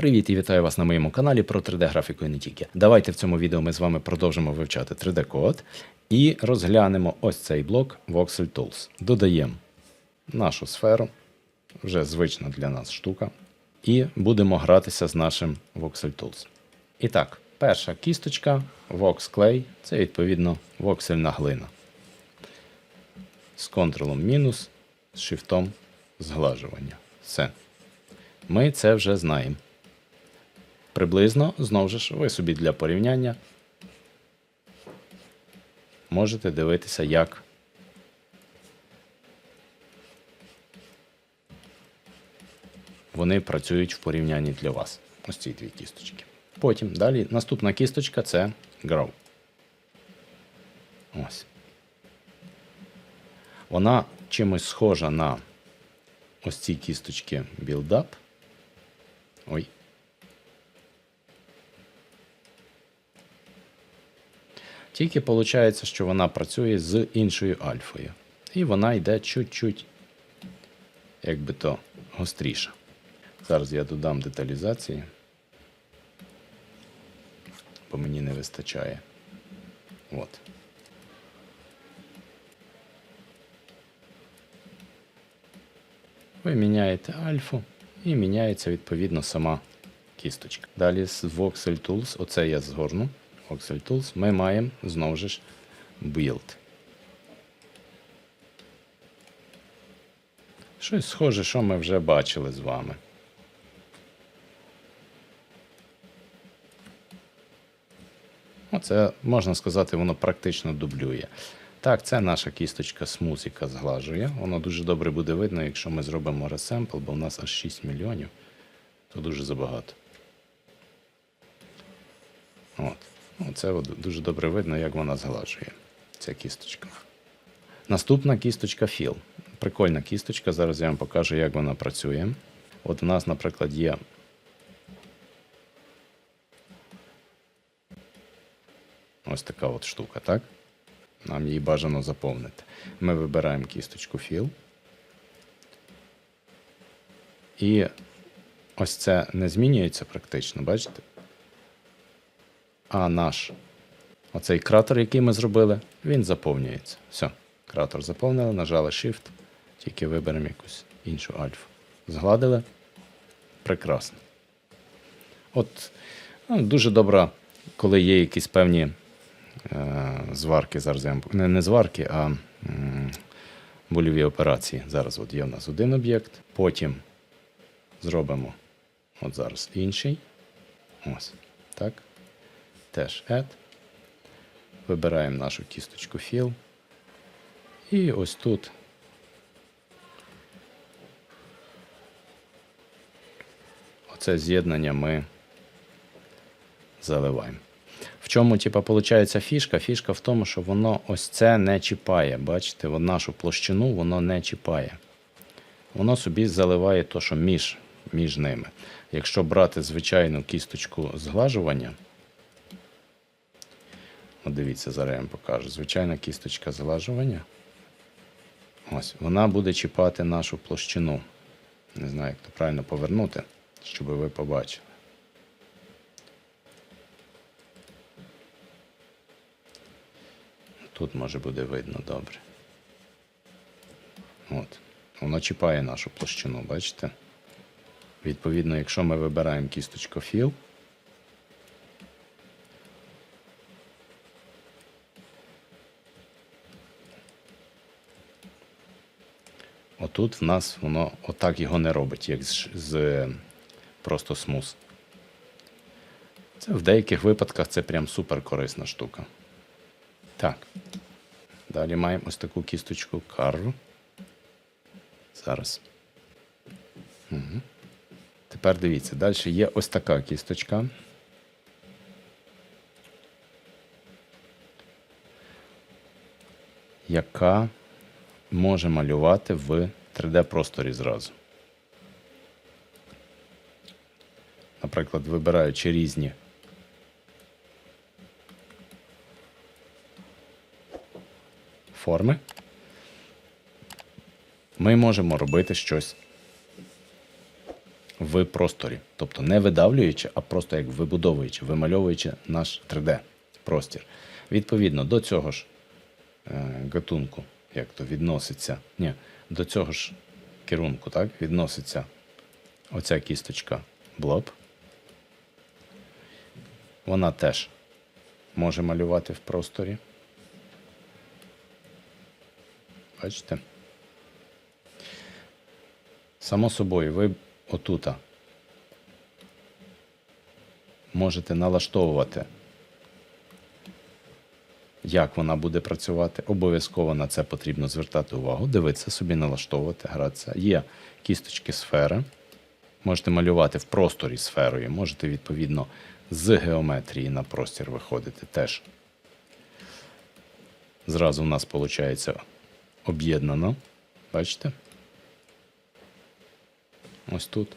Привіт і вітаю вас на моєму каналі про 3D-графіку і не тільки. Давайте в цьому відео ми з вами продовжимо вивчати 3D-код і розглянемо ось цей блок Voxel Tools. Додаємо нашу сферу, вже звична для нас штука, і будемо гратися з нашим Voxel Tools. І так, перша кісточка Vox Clay це відповідно воксельна глина. З контролом мінус, з шифтом зглажування. Все. Ми це вже знаємо. Приблизно, знову ж, ви собі для порівняння можете дивитися, як вони працюють в порівнянні для вас. Ось ці дві кісточки. Потім далі наступна кісточка це Grow. Ось. Вона чимось схожа на ось ці кісточки Build Up. Ой. Тільки виходить, що вона працює з іншою альфою. І вона йде чуть-чуть, як би то, гостріша. Зараз я додам деталізації, бо мені не вистачає. От. Ви міняєте альфу і міняється відповідно сама кісточка. Далі з Voxel Tools, оце я згорну. Voxel Tools, ми маємо знову ж build. Щось схоже, що ми вже бачили з вами. Оце, можна сказати, воно практично дублює. Так, це наша кісточка Smooth, яка зглажує. Воно дуже добре буде видно, якщо ми зробимо ресемпл, бо в нас аж 6 мільйонів, то дуже забагато. От. Оце дуже добре видно, як вона зглажує. Ця кісточка. Наступна кісточка Fill. Прикольна кісточка. Зараз я вам покажу, як вона працює. От у нас, наприклад, є. Ось така от штука, так? Нам її бажано заповнити. Ми вибираємо кісточку Fill. І ось це не змінюється практично, бачите? А наш оцей кратер, який ми зробили, він заповнюється. Все, кратер заповнили, нажали Shift, тільки виберемо якусь іншу альфу. Згладили. Прекрасно. От ну, дуже добре, коли є якісь певні е, зварки. Зараз я не, не зварки, а м, больові операції. Зараз от є в нас один об'єкт. Потім зробимо от зараз інший. Ось. Так. Теж Add. Вибираємо нашу кісточку Fill. І ось тут оце з'єднання ми заливаємо. В чому, типа, виходить фішка? Фішка в тому, що воно ось це не чіпає. Бачите, нашу площину воно не чіпає. Воно собі заливає то, що між, між ними. Якщо брати звичайну кісточку зглажування, От дивіться, зараз я вам покажу. Звичайна кісточка зглажування. Ось, вона буде чіпати нашу площину. Не знаю, як то правильно повернути, щоб ви побачили. Тут може буде видно добре. От. Воно чіпає нашу площину, бачите? Відповідно, якщо ми вибираємо кісточку Fill, Отут в нас воно отак його не робить, як з, з просто смус. Це в деяких випадках це прям супер корисна штука. Так. Далі маємо ось таку кісточку Carve. Зараз. Угу. Тепер дивіться, далі є ось така кісточка. Яка може малювати в 3D-просторі зразу. Наприклад, вибираючи різні форми, ми можемо робити щось в просторі. Тобто не видавлюючи, а просто як вибудовуючи, вимальовуючи наш 3D-простір. Відповідно, до цього ж е, гатунку, як то відноситься, ні, до цього ж керунку, так, відноситься оця кісточка блоб. Вона теж може малювати в просторі. Бачите? Само собою, ви отута можете налаштовувати, як вона буде працювати. Обов'язково на це потрібно звертати увагу, дивитися собі, налаштовувати, гратися. Є кісточки сфери. Можете малювати в просторі сферою, можете, відповідно, з геометрії на простір виходити теж. Зразу в нас виходить об'єднано. Бачите? Ось тут.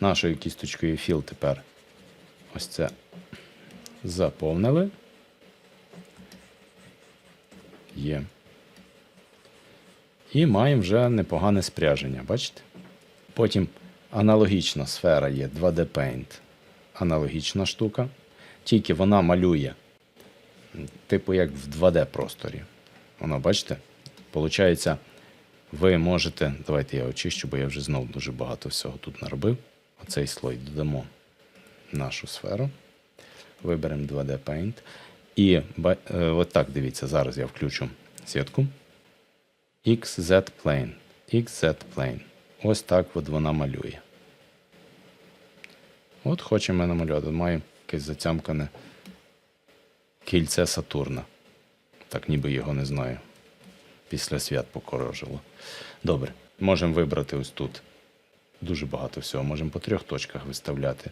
Нашою кісточкою філ тепер ось це заповнили. Є. І маємо вже непогане спряження, бачите? Потім аналогічна сфера є 2D Paint. Аналогічна штука. Тільки вона малює, типу, як в 2D просторі. Воно, бачите? Получається, ви можете. Давайте я очищу, бо я вже знову дуже багато всього тут наробив. Оцей слой додамо нашу сферу. Виберемо 2D Paint. І е, от так дивіться, зараз я включу сітку. XZ Plane. XZ Plane. Ось так от вона малює. От хочемо намалювати. Маємо якесь затямкане кільце Сатурна. Так ніби його не знаю. Після свят покорожило. Добре. Можемо вибрати ось тут. Дуже багато всього. Можемо по трьох точках виставляти.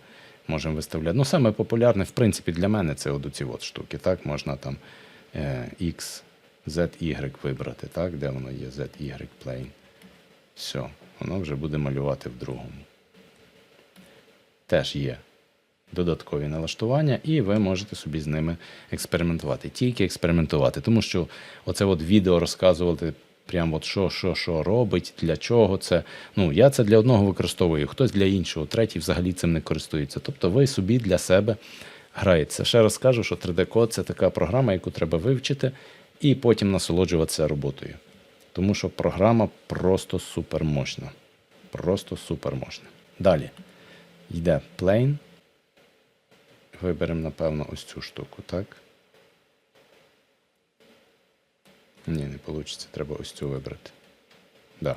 Можемо виставляти. Ну, саме популярне, в принципі, для мене це от ці от штуки. Так, можна там е, X, Z, Y вибрати, так, де воно є Z, Y, plane. Все, воно вже буде малювати в другому. Теж є додаткові налаштування, і ви можете собі з ними експериментувати. Тільки експериментувати. Тому що оце от відео розказувати, прямо от що, що, що робить, для чого це. Ну, я це для одного використовую, хтось для іншого, третій взагалі цим не користується. Тобто ви собі для себе граєте. Ще раз кажу, що 3D-код це така програма, яку треба вивчити, і потім насолоджуватися роботою. Тому що програма просто супермощна. Просто супермощна. Далі йде plane. Виберемо, напевно, ось цю штуку, так? Ні, не вийде. Треба ось цю вибрати. Да.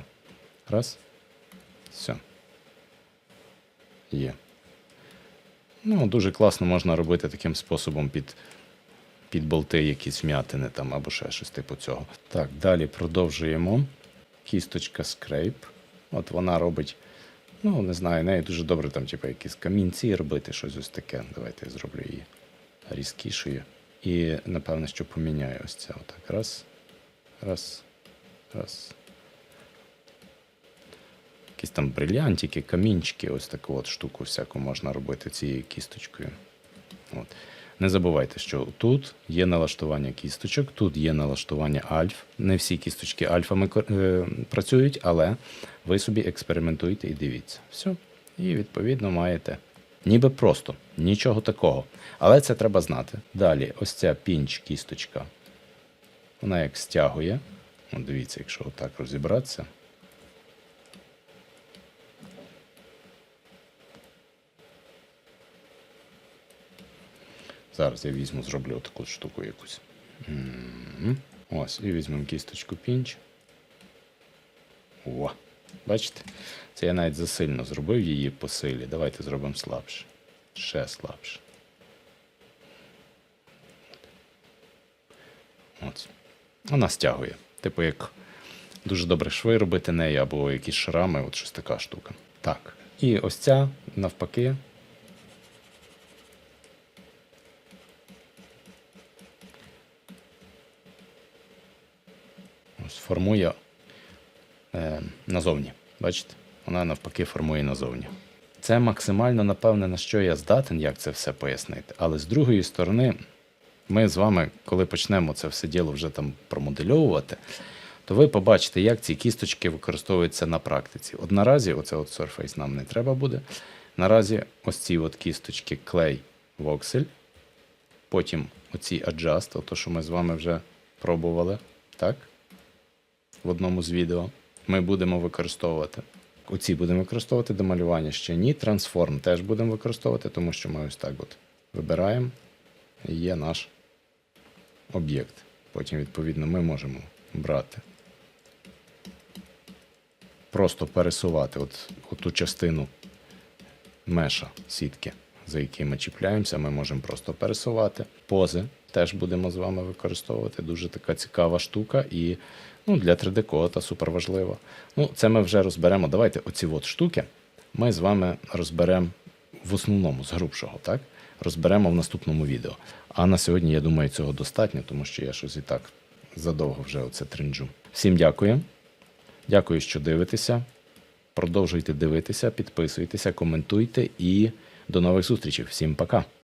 Раз. Все. Є. Ну, дуже класно можна робити таким способом під, під болти якісь вм'ятини там або ще щось типу цього. Так, далі продовжуємо. Кісточка Scrape. От вона робить. Ну, не знаю, нею дуже добре там, типу, якісь камінці робити, щось ось таке. Давайте я зроблю її різкішою. І, напевно, що поміняю ось це. Отак. Раз. Раз. Раз. Якісь там брильянтики, камінчики, ось таку от штуку всяку можна робити цією кісточкою. От. Не забувайте, що тут є налаштування кісточок, тут є налаштування альф. Не всі кісточки альфами е, працюють, але ви собі експериментуйте і дивіться. Все. І відповідно маєте. Ніби просто, нічого такого. Але це треба знати. Далі, ось ця пінч кісточка. Вона як стягує. От дивіться, якщо отак розібратися. Зараз я візьму, зроблю таку штуку якусь. Ось, і візьмемо кісточку пінч. О, бачите? Це я навіть засильно зробив її по силі. Давайте зробимо слабше. Ще слабше. От. Вона стягує. Типу, як дуже добре шви робити нею, або якісь шрами, от щось така штука. Так. І ось ця, навпаки, Ось формує е, назовні. Бачите? Вона навпаки формує назовні. Це максимально, напевне, на що я здатен, як це все пояснити. Але з другої сторони, ми з вами, коли почнемо це все діло вже там промодельовувати, то ви побачите, як ці кісточки використовуються на практиці. От наразі, оце от Surface нам не треба буде. Наразі ось ці от кісточки клей воксель. Потім оці adjust, ото що ми з вами вже пробували, так? В одному з відео. Ми будемо використовувати. Оці будемо використовувати до малювання ще ні. Transform теж будемо використовувати, тому що ми ось так от вибираємо. І є наш об'єкт. Потім, відповідно, ми можемо брати. Просто пересувати от, ту частину меша сітки, за які ми чіпляємося, ми можемо просто пересувати. Пози теж будемо з вами використовувати. Дуже така цікава штука і ну, для 3D-кота супер важлива. Ну, це ми вже розберемо. Давайте оці от штуки ми з вами розберемо в основному з грубшого, так? Розберемо в наступному відео. А на сьогодні, я думаю, цього достатньо, тому що я щось і так задовго вже оце тринджу. Всім дякую. Дякую, що дивитеся. Продовжуйте дивитися, підписуйтеся, коментуйте і до нових зустрічей. Всім пока.